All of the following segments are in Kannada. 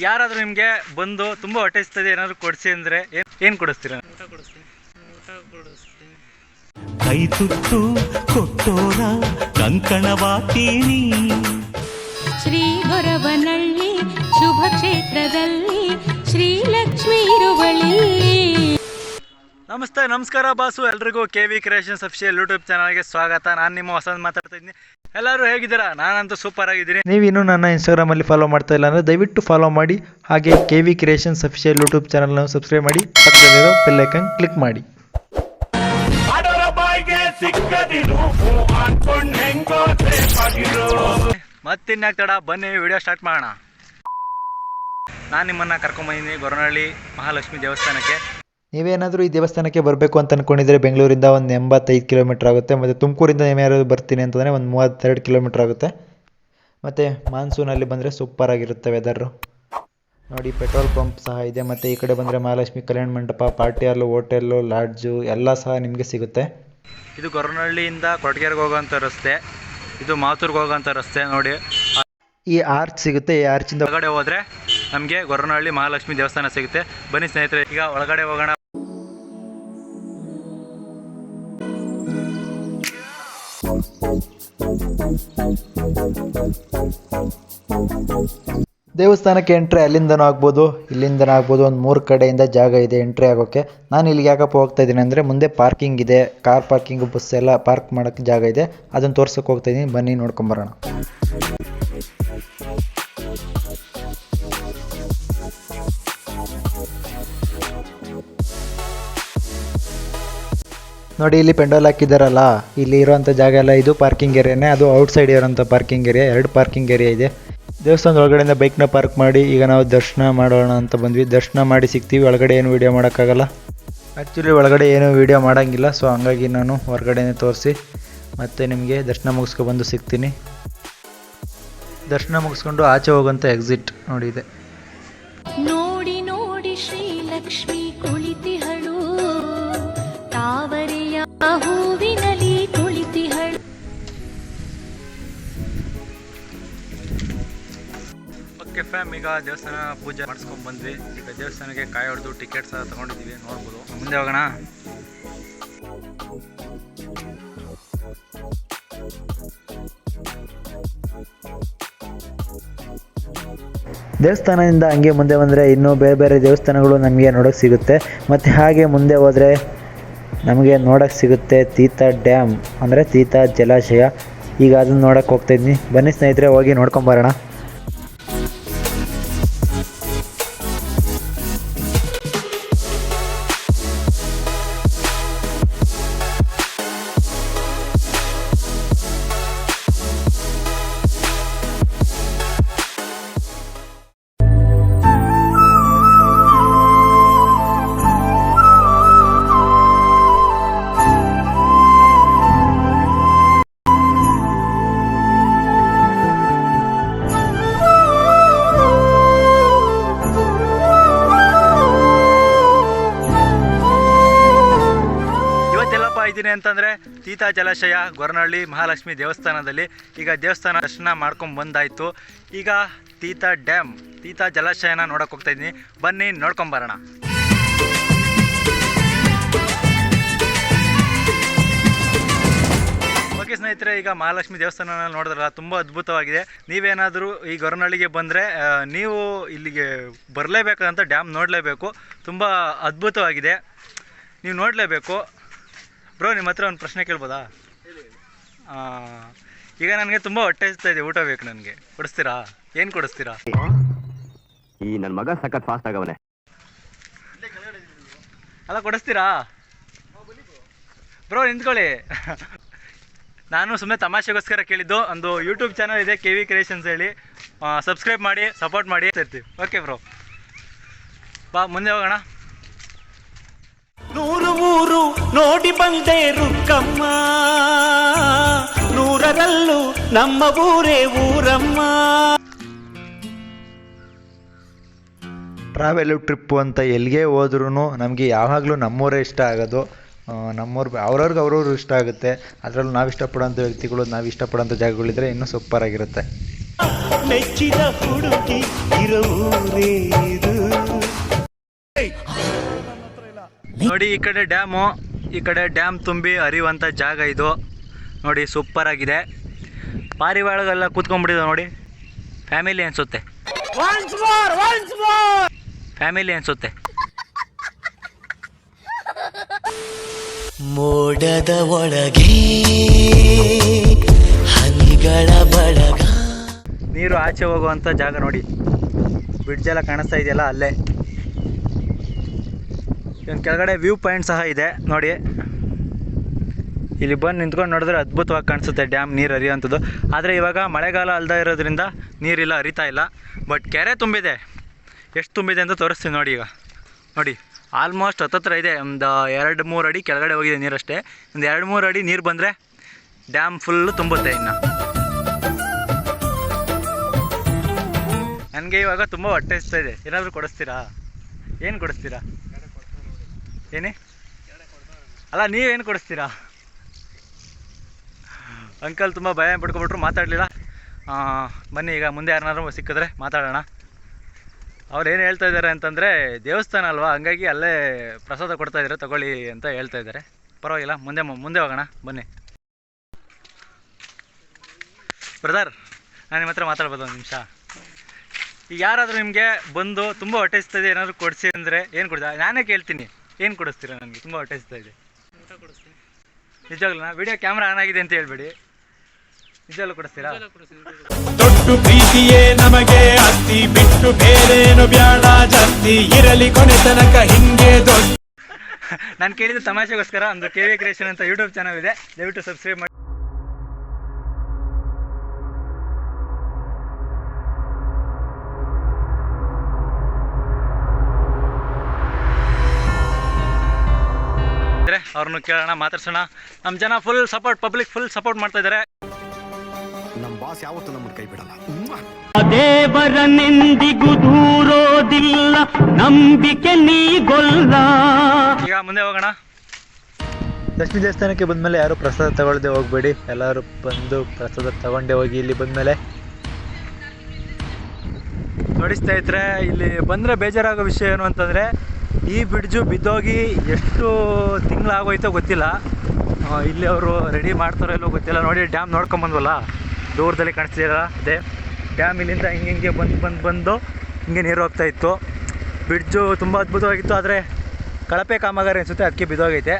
ಯಾರಾದರೂ ನಿಮಗೆ ಬಂದು ತುಂಬ ಹೊಟ್ಟೆ ಹಸಿತದೆ ಏನಾದರೂ ಕೊಡಿಸಿ ಅಂದರೆ ಏನು ಏನು ಕೊಡಿಸ್ತೀರಾ? ಊಟ ಕೊಡಿಸ್ತೀನಿ. ಊಟ ಕೊಡಿಸ್ತೀನಿ. ಕೈ ತುತ್ತು ಕೊಟ್ಟೋರ ಕಂಕಣವಾತೀನಿ ಶ್ರೀ ಗೊರವನಳ್ಳಿ ಶುಭ ಕ್ಷೇತ್ರದಲ್ಲಿ ಶ್ರೀಲಕ್ಷ್ಮೀ ಇರುವಳಿಲ್ಲಿ ನಮಸ್ತೆ ನಮಸ್ಕಾರ ಬಾಸು. ಎಲ್ರಿಗೂ K V creations official YouTube ಚಾನಲ್ಗೆ ಸ್ವಾಗತ. ನಾನು ನಿಮ್ಮ ಹೊಸದು ಮಾತಾಡ್ತಾ ಇದ್ದೀನಿ. ಎಲ್ಲರೂ ಹೇಗಿದ್ದೀರಾ? ನಾನಂತೂ ಸೂಪರ್ ಆಗಿದ್ದೀನಿ. ನೀವು ಇನ್ನೂ ನನ್ನ ಇನ್ಸ್ಟಾಗ್ರಾಮಲ್ಲಿ ಫಾಲೋ ಮಾಡ್ತಾ ಇಲ್ಲ ಅಂದರೆ ದಯವಿಟ್ಟು ಫಾಲೋ ಮಾಡಿ. ಹಾಗೆ K V creations official YouTube ಚಾನಲ್ನ ಸಬ್ಸ್ಕ್ರೈಬ್ ಮಾಡಿ. ಪಕ್ಕದಲ್ಲಿರೋ ಬೆಲ್ಲೈಕನ್ ಕ್ಲಿಕ್ ಮಾಡಿ. ಮತ್ತಿನ್ಯಾಕ್ ತಡ ಬನ್ನಿ ವಿಡಿಯೋ ಸ್ಟಾರ್ಟ್ ಮಾಡೋಣ. ನಾನು ನಿಮ್ಮನ್ನು ಕರ್ಕೊಂಬಂದಿದ್ದೀನಿ ಗೊರನಹಳ್ಳಿ ಮಹಾಲಕ್ಷ್ಮಿ ದೇವಸ್ಥಾನಕ್ಕೆ. ನೀವೇನಾದರೂ ಈ ದೇವಸ್ಥಾನಕ್ಕೆ ಬರಬೇಕು ಅಂತ ಅಂದ್ಕೊಂಡಿದ್ರೆ ಬೆಂಗಳೂರಿಂದ ಒಂದು ಎಂಬತ್ತೈದು ಕಿಲೋಮೀಟ್ರ್ ಆಗುತ್ತೆ. ಮತ್ತು ತುಮಕೂರಿಂದ ನೀವ್ಯಾರು ಬರ್ತೀನಿ ಅಂತಂದರೆ ಒಂದು ಮೂವತ್ತೆರಡು ಕಿಲೋಮೀಟ್ರ್ ಆಗುತ್ತೆ. ಮತ್ತು ಮಾನ್ಸೂನಲ್ಲಿ ಬಂದರೆ ಸೂಪರ್ ಆಗಿರುತ್ತೆ ವೆದರು ನೋಡಿ ಪೆಟ್ರೋಲ್ ಪಂಪ್ ಸಹ ಇದೆ. ಮತ್ತು ಈ ಕಡೆ ಬಂದರೆ ಮಹಾಲಕ್ಷ್ಮಿ ಕಲ್ಯಾಣ ಮಂಟಪ ಪಾರ್ಟಿ ಹಾಲು ಹೋಟೆಲ್ಲು ಲಾಡ್ಜು ಎಲ್ಲ ಸಹ ನಿಮಗೆ ಸಿಗುತ್ತೆ. ಇದು ಗೊರನಹಳ್ಳಿಯಿಂದ ಕೊರಟಗೆರೆಗೆ ಹೋಗೋಂಥ ರಸ್ತೆ. ಇದು ಮಾತೂರ್ಗೆ ಹೋಗೋಂಥ ರಸ್ತೆ ನೋಡಿ. ಈ ಆರ್ಚ್ ಸಿಗುತ್ತೆ. ಈ ಆರ್ಚಿಂದ ಒಳಗಡೆ ಹೋದರೆ ನಮಗೆ ಗೊರನಹಳ್ಳಿ ಮಹಾಲಕ್ಷ್ಮಿ ದೇವಸ್ಥಾನ ಸಿಗುತ್ತೆ. ಬನ್ನಿ ಸ್ನೇಹಿತರೆ ಈಗ ಒಳಗಡೆ ಹೋಗೋಣ. ದೇವಸ್ಥಾನಕ್ಕೆ ಎಂಟ್ರಿ ಅಲ್ಲಿಂದನೂ ಆಗ್ಬೋದು, ಇಲ್ಲಿಂದನೂ ಆಗ್ಬೋದು, ಒಂದು ಮೂರು ಕಡೆಯಿಂದ ಜಾಗ ಇದೆ ಎಂಟ್ರಿ ಆಗೋಕ್ಕೆ ನಾನು ಇಲ್ಲಿಗೆ ಯಾಕಪ್ಪ ಹೋಗ್ತಾ ಇದ್ದೀನಿ ಅಂದರೆ ಮುಂದೆ ಪಾರ್ಕಿಂಗ್ ಇದೆ ಕಾರ್ ಪಾರ್ಕಿಂಗ್ ಬಸ್ ಎಲ್ಲ ಪಾರ್ಕ್ ಮಾಡೋಕ್ಕೆ ಜಾಗ ಇದೆ. ಅದನ್ನು ತೋರ್ಸೋಕೆ ಹೋಗ್ತಾ ಇದ್ದೀನಿ, ಬನ್ನಿ ನೋಡ್ಕೊಂಬರೋಣ ನೋಡಿ, ಇಲ್ಲಿ ಪೆಂಡೋಲ್ ಹಾಕಿದಾರಲ್ಲ, ಇಲ್ಲಿ ಇರೋಂಥ ಜಾಗ ಎಲ್ಲ ಇದು ಪಾರ್ಕಿಂಗ್ ಏರಿಯಾನೇ ಅದು ಔಟ್ ಸೈಡ್ ಇರೋಂಥ ಪಾರ್ಕಿಂಗ್ ಏರಿಯಾ ಎರಡು ಪಾರ್ಕಿಂಗ್ ಏರಿಯಾ ಇದೆ. ದೇವಸ್ಥಾನದ ಒಳಗಡೆಯಿಂದ ಬೈಕ್ನ ಪಾರ್ಕ್ ಮಾಡಿ, ಈಗ ನಾವು ದರ್ಶನ ಮಾಡೋಣ ಅಂತ ಬಂದ್ವಿ. ದರ್ಶನ ಮಾಡಿ ಸಿಗ್ತೀವಿ, ಒಳಗಡೆ ಏನು ವೀಡಿಯೋ ಮಾಡೋಕ್ಕಾಗಲ್ಲ. ಆ್ಯಕ್ಚುಲಿ ಒಳಗಡೆ ಏನೂ ವೀಡಿಯೋ ಮಾಡೋಂಗಿಲ್ಲ ಸೊ ಹಂಗಾಗಿ ನಾನು ಹೊರಗಡೆನೇ ತೋರಿಸಿ, ಮತ್ತೆ ನಿಮಗೆ ದರ್ಶನ ಮುಗಿಸ್ಕೊಬಂದು ಸಿಗ್ತೀನಿ. ದರ್ಶನ ಮುಗಿಸ್ಕೊಂಡು ಆಚೆ ಹೋಗೋಂಥ ಎಕ್ಸಿಟ್ ನೋಡಿದೆ. ನೋಡಿ ನೋಡಿ ಶ್ರೀಲಕ್ಷ್ಮಿ ಕುಳಿತಿಹಳು. ಹೂವಿನಲಿ ಕುಳಿತಿಹಳು ಓಕೆ ಫ್ಯಾಮ್ ಈಗ ದೇವಸ್ಥಾನ ಪೂಜೆ ಮಾಡಿಸ್ಕೊಂಡು ಬಂದ್ವಿ. ಈಗ ದೇವಸ್ಥಾನಕ್ಕೆ ಕಾಯಿ ಹೊಡೆದು ಟಿಕೆಟ್ ಸಹ ತಗೊಂಡಿದ್ದೀವಿ ನೋಡ್ಬೋದು. ಮುಂದೆ ಹೋಗೋಣ. ದೇವಸ್ಥಾನದಿಂದ ಹಂಗೆ ಮುಂದೆ ಬಂದರೆ ಇನ್ನೂ ಬೇರೆ ಬೇರೆ ದೇವಸ್ಥಾನಗಳು ನಮಗೆ ನೋಡೋಕ್ಕೆ ಸಿಗುತ್ತೆ. ಮತ್ತು ಹಾಗೆ ಮುಂದೆ ಹೋದರೆ ನಮಗೆ ನೋಡಕ್ಕೆ ಸಿಗುತ್ತೆ ತೀತ ಡ್ಯಾಮ್, ಅಂದರೆ ತೀತ ಜಲಾಶಯ. ಈಗ ಅದನ್ನು ನೋಡೋಕ್ಕೆ ಹೋಗ್ತಾಯಿದ್ದೀನಿ ಬನ್ನಿ ಸ್ನೇಹಿತರೆ, ಹೋಗಿ ನೋಡ್ಕೊಂಬರೋಣ ಇದ್ದೀನಿ ಅಂತಂದರೆ, ತೀತಾ ಜಲಾಶಯ ಗೊರನಹಳ್ಳಿ ಮಹಾಲಕ್ಷ್ಮಿ ದೇವಸ್ಥಾನದಲ್ಲಿ ಈಗ ದೇವಸ್ಥಾನ ದರ್ಶನ ಮಾಡ್ಕೊಂಡು ಬಂದಾಯಿತು. ಈಗ ತೀತಾ ಡ್ಯಾಮ್, ತೀತಾ ಜಲಾಶಯನ ನೋಡೋಕೆ ಹೋಗ್ತಾ ಇದ್ದೀನಿ. ಬನ್ನಿ ನೋಡ್ಕೊಂಬರೋಣ ಸ್ನೇಹಿತರೆ, ಈಗ ಮಹಾಲಕ್ಷ್ಮಿ ದೇವಸ್ಥಾನ ನೋಡಿದ್ರಲ್ಲ, ತುಂಬ ಅದ್ಭುತವಾಗಿದೆ. ನೀವೇನಾದರೂ ಈ ಗೊರನಹಳ್ಳಿಗೆ ಬಂದರೆ ನೀವು ಇಲ್ಲಿಗೆ ಬರಲೇಬೇಕಾದಂಥ ಡ್ಯಾಮ್ ನೋಡಲೇಬೇಕು. ತುಂಬ ಅದ್ಭುತವಾಗಿದೆ. ನೀವು ನೋಡಲೇಬೇಕು. ಬ್ರೋ ನಿಮ್ಮ ಹತ್ರ ಒಂದು ಪ್ರಶ್ನೆ ಕೇಳ್ಬೋದಾ? ಈಗ ನನಗೆ ತುಂಬ ಹೊಟ್ಟೆ ಹಚ್ತಾ ಇದೆ ಊಟ ಬೇಕು ನನಗೆ. ಕೊಡಿಸ್ತೀರಾ? ಏನು ಕೊಡಿಸ್ತೀರಾ? ಈ ನನ್ನ ಮಗ ಸಖತ್ ಫಾಸ್ಟ್ ಆಗವನೆ. ಅಲ್ಲ ಕೊಡಿಸ್ತೀರಾ? ಬ್ರೋ ನಿಂತ್ಕೊಳ್ಳಿ. ನಾನು ಸುಮ್ಮನೆ ತಮಾಷೆಗೋಸ್ಕರ ಕೇಳಿದ್ದು ಒಂದು ಯೂಟ್ಯೂಬ್ ಚಾನಲ್ ಇದೆ ಕೆ ವಿ ಕ್ರಿಯೇಷನ್ಸ್ ಹೇಳಿ. ಸಬ್ಸ್ಕ್ರೈಬ್ ಮಾಡಿ ಸಪೋರ್ಟ್ ಮಾಡಿ. ಇರ್ತೀವಿ ಓಕೆ ಬ್ರೋ ಬಾ ಮುಂದೆ ಹೋಗೋಣ. ನೂರು ಊರು ನೋಡಿ ಬಂದೆ ರುಕ್ಕಮ್ಮ. ನೂರರಲ್ಲೂ ನಮ್ಮ ಊರೇ ಊರಮ್ಮ. ಟ್ರಾವೆಲ್ ಟ್ರಿಪ್ಪು ಅಂತ ಎಲ್ಲಿಗೆ ಹೋದ್ರೂ ನಮಗೆ ಯಾವಾಗಲೂ ನಮ್ಮೂರೇ ಇಷ್ಟ ಆಗೋದು. ನಮ್ಮೂರು ಅವ್ರವ್ರಿಗೆ ಅವ್ರವ್ರು ಇಷ್ಟ ಆಗುತ್ತೆ. ಅದರಲ್ಲೂ ನಾವು ಇಷ್ಟಪಡೋಂಥ ವ್ಯಕ್ತಿಗಳು ನಾವು ಇಷ್ಟಪಡೋಂಥ ಜಾಗಗಳಿದ್ರೆ ಇನ್ನೂ ಸೂಪರ್ ಆಗಿರುತ್ತೆ. ಮೆಚ್ಚಿದ ಹುಡುಗಿ ನೋಡಿ ಈ ಕಡೆ ಡ್ಯಾಮು ಈ ಕಡೆ ಡ್ಯಾಮ್ ತುಂಬಿ ಹರಿಯುವಂಥ ಜಾಗ ಇದು. ನೋಡಿ ಸೂಪರ್ ಆಗಿದೆ ಪಾರಿವಾಳಗೆಲ್ಲ ಕೂತ್ಕೊಂಡ್ಬಿಟ್ಟಿದೆ ನೋಡಿ. ಫ್ಯಾಮಿಲಿ ಅನಿಸುತ್ತೆ. ಫ್ಯಾಮಿಲಿ ಅನಿಸುತ್ತೆ. ಮೋಡದ ಒಳಗೆ ಹನಿಗಳ ಬಳಗ. ನೀರು ಆಚೆ ಹೋಗುವಂಥ ಜಾಗ ನೋಡಿ. ಬ್ರಿಡ್ಜ್ ಎಲ್ಲ ಕಾಣಿಸ್ತಾ ಇದೆಯಲ್ಲ ಅಲ್ಲೇ. ಇವನ್ ಕೆಳಗಡೆ ವ್ಯೂ ಪಾಯಿಂಟ್ ಸಹ ಇದೆ, ನೋಡಿ. ಇಲ್ಲಿ ಬಂದು ನಿಂತ್ಕೊಂಡು ನೋಡಿದ್ರೆ ಅದ್ಭುತವಾಗಿ ಕಾಣಿಸುತ್ತೆ ಡ್ಯಾಮ್ ನೀರು ಹರಿಯುವಂಥದ್ದು. ಆದರೆ ಇವಾಗ ಮಳೆಗಾಲ ಅಲ್ದ ಇರೋದ್ರಿಂದ ನೀರಿಲ್ಲ ಹರಿತಾ ಇಲ್ಲ. ಬಟ್ ಕೆರೆ ತುಂಬಿದೆ. ಎಷ್ಟು ತುಂಬಿದೆ ಅಂತ ತೋರಿಸ್ತೀನಿ ನೋಡಿ ಈಗ. ನೋಡಿ, ಆಲ್ಮೋಸ್ಟ್ ಹತ್ತತ್ರ ಇದೆ. ಒಂದು ಎರಡು, ಮೂರು ಅಡಿ ಕೆಳಗಡೆ ಹೋಗಿದೆ ನೀರಷ್ಟೇ ಒಂದು ಎರಡು, ಮೂರು ಅಡಿ ನೀರು ಬಂದರೆ ಡ್ಯಾಮ್ ಫುಲ್ಲು ತುಂಬುತ್ತೆ ಇನ್ನು. ನನಗೆ ಇವಾಗ ತುಂಬ ಹೊಟ್ಟೆ ಇಷ್ಟ ಇದೆ. ಏನಾದರೂ ಕೊಡಿಸ್ತೀರಾ? ಏನು ಕೊಡಿಸ್ತೀರಾ? ಏನೇ? ಅಲ್ಲ, ನೀವೇನು ಕೊಡಿಸ್ತೀರಾ? ಅಂಕಲ್ ತುಂಬ ಭಯ ಪಡ್ಕೊಬಿಟ್ರು ಮಾತಾಡಲಿಲ್ಲ. ಬನ್ನಿ, ಈಗ ಮುಂದೆ ಯಾರನ್ನಾರು ಸಿಕ್ಕಿದ್ರೆ ಮಾತಾಡೋಣ. ಅವ್ರು ಏನು ಹೇಳ್ತಾ ಇದ್ದಾರೆ ಅಂತಂದರೆ, ದೇವಸ್ಥಾನ ಅಲ್ವಾ? ಹಂಗಾಗಿ ಅಲ್ಲೇ ಪ್ರಸಾದ ಕೊಡ್ತಾ ಇದ್ದಾರೆ ತಗೊಳ್ಳಿ ಅಂತ ಹೇಳ್ತಾ ಇದ್ದಾರೆ. ಪರವಾಗಿಲ್ಲ, ಮುಂದೆ ಮುಂದೆ ಹೋಗೋಣ, ಬನ್ನಿ. ಬ್ರದರ್, ನಾನು ನಿಮ್ಮ ಹತ್ರ ಮಾತಾಡ್ಬೋದು ಒಂದು ನಿಮಿಷ. ಈಗ ಯಾರಾದರೂ ನಿಮಗೆ ಬಂದು ತುಂಬ ಹೊಟ್ಟೆಸ್ತದೆ ಏನಾದರೂ ಕೊಡಿಸಿ ಅಂದರೆ ಏನು ಕೊಡ್ತಾ ನಾನೇ ಕೇಳ್ತೀನಿ. ಏನು ಕೊಡಿಸ್ತೀರಾ ನನಗೆ? ತುಂಬ ಹೊಟ್ಟೆ ಹಸ್ತಾ ಇದೆ. ಊಟ ಕೊಡಿಸ್ತೀನಿ ನಿಜವಾಗ್ಲೂ ವಿಡಿಯೋ ಕ್ಯಾಮ್ರಾ ಆನ್ ಆಗಿದೆ ಅಂತ ಹೇಳ್ಬೇಡಿ. ನಿಜವಾಗ್ಲೂ ಕೊಡಿಸ್ತೀರಾ. ದೊಡ್ಡ ಪ್ರೀತಿಯೇ ನಮಗೆ ಅತ್ತಿ ಬಿಟ್ಟು ಬೇರೇನು ಬ್ಯಾಡ ಜಾಸ್ತಿ ಇರಲಿ ಕೊನೆ ತನಕ ಹಿಂಗೆ ದೊಡ್ಡ ನಾನು ಕೇಳಿದ ತಮಾಷೆಗೋಸ್ಕರ ಒಂದು ಕೆ ವಿ ಕ್ರಿಯೇಷನ್ ಅಂತ ಯೂಟ್ಯೂಬ್ ಚಾನಲ್ ಇದೆ. ದಯವಿಟ್ಟು ಸಬ್ಸ್ಕ್ರೈಬ್ ಮಾಡಿ. ಅವ್ರನ್ನು ಕೇಳೋಣ ಮಾತಾಡ್ಸೋಣ. ನಮ್ಮ ಜನ full support public full support ಮಾಡ್ತಾ ಇದ್ದಾರೆ ನಮ್ಮ ಬಾಸ್ ಯಾವತ್ತೂ ನಮ್ಮ ಕೈ ಬಿಡಲ್ಲ. ದೇವರನೆಂದಿಗೂ ದೂರೋದಿಲ್ಲ ನಂಬಿಕೆ ನೀಗೊಲ್ಲ. ಈಗ ಮುಂದೆ ಹೋಗೋಣ. ಲಕ್ಷ್ಮೀ ದೇವಸ್ಥಾನಕ್ಕೆ ಬಂದಮೇಲೆ ಯಾರು ಪ್ರಸಾದ ತಗೊಳ್ಳದೆ ಹೋಗಬೇಡಿ. ಎಲ್ಲರೂ ಬಂದು ಪ್ರಸಾದ ತಗೊಂಡೆ ಹೋಗಿ ಇಲ್ಲಿ ಬಂದಮೇಲೆ. ನೋಡಿ ಇದ್ರೆ ಇಲ್ಲಿ ಬಂದ್ರೆ ಬೇಜಾರಾಗೋ ವಿಷಯ ಏನು ಅಂತಂದರೆ ಈ ಬ್ರಿಡ್ಜು ಬಿದ್ದೋಗಿ ಎಷ್ಟು ತಿಂಗಳಾಗೋಯ್ತೋ ಗೊತ್ತಿಲ್ಲ. ಇಲ್ಲಿ ಅವರು ರೆಡಿ ಮಾಡ್ತಾರೋ ಇಲ್ಲೋ ಗೊತ್ತಿಲ್ಲ. ನೋಡಿ ಡ್ಯಾಮ್ ನೋಡ್ಕೊಂಬಂದ್ವಲ್ಲ ದೂರದಲ್ಲಿ ಕಾಣಿಸ್ತಿಲ್ಲ ಅದೇ. ಡ್ಯಾಮ್ ಇಲ್ಲಿಂದ ಹಿಂಗೆ ಹಿಂಗೆ ಬಂದು ಬಂದು ಬಂದು ಹಿಂಗೆ ನೀರು ಹೋಗ್ತಾ ಇತ್ತು. ಬ್ರಿಡ್ಜು ತುಂಬ ಅದ್ಭುತವಾಗಿತ್ತು, ಆದರೆ ಕಳಪೆ ಕಾಮಗಾರಿ ಅನಿಸುತ್ತೆ ಅದಕ್ಕೆ ಬಿದ್ದೋಗೈತೆ.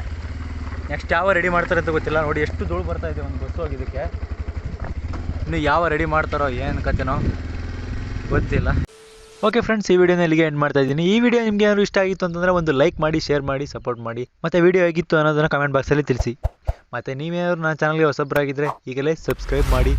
ನೆಕ್ಸ್ಟ್ ಯಾವ ರೆಡಿ ಮಾಡ್ತಾರೆ ಅಂತ ಗೊತ್ತಿಲ್ಲ. ನೋಡಿ, ಎಷ್ಟು ಧೂಳು ಬರ್ತಾ ಇದೆ ಒಂದು ಬಸ್ಸು ಹೋಗಿದ್ದಕ್ಕೆ ಇನ್ನು ಯಾವ ರೆಡಿ ಮಾಡ್ತಾರೋ ಏನು ಕತೆನೋ ಗೊತ್ತಿಲ್ಲ. ಓಕೆ ಫ್ರೆಂಡ್ಸ್ ಈ ವಿಡಿಯೋನ ಇಲ್ಲಿಗೆ ಎಂಡ್ ಮಾಡ್ತಾ ಇದ್ದೀನಿ. ಈ ವಿಡಿಯೋ ನಿಮಗೆ ಏನಾದ್ರು ಇಷ್ಟ ಆಗಿತ್ತು ಅಂತಂದರೆ ಒಂದು ಲೈಕ್ ಮಾಡಿ ಶೇರ್ ಮಾಡಿ ಸಪೋರ್ಟ್ ಮಾಡಿ. ಮತ್ತು ವಿಡಿಯೋ ಹೇಗಿತ್ತು ಅನ್ನೋದನ್ನು ಕಮೆಂಟ್ ಬಾಕ್ಸಲ್ಲಿ ತಿಳಿಸಿ. ಮತ್ತು ನೀವೇನಾದ್ರು ನನ್ನ ಚಾನಲ್ಗೆ ಹೊಸಬ್ರಾಗಿದ್ದರೆ ಈಗಲೇ ಸಬ್ಸ್ಕ್ರೈಬ್ ಮಾಡಿ.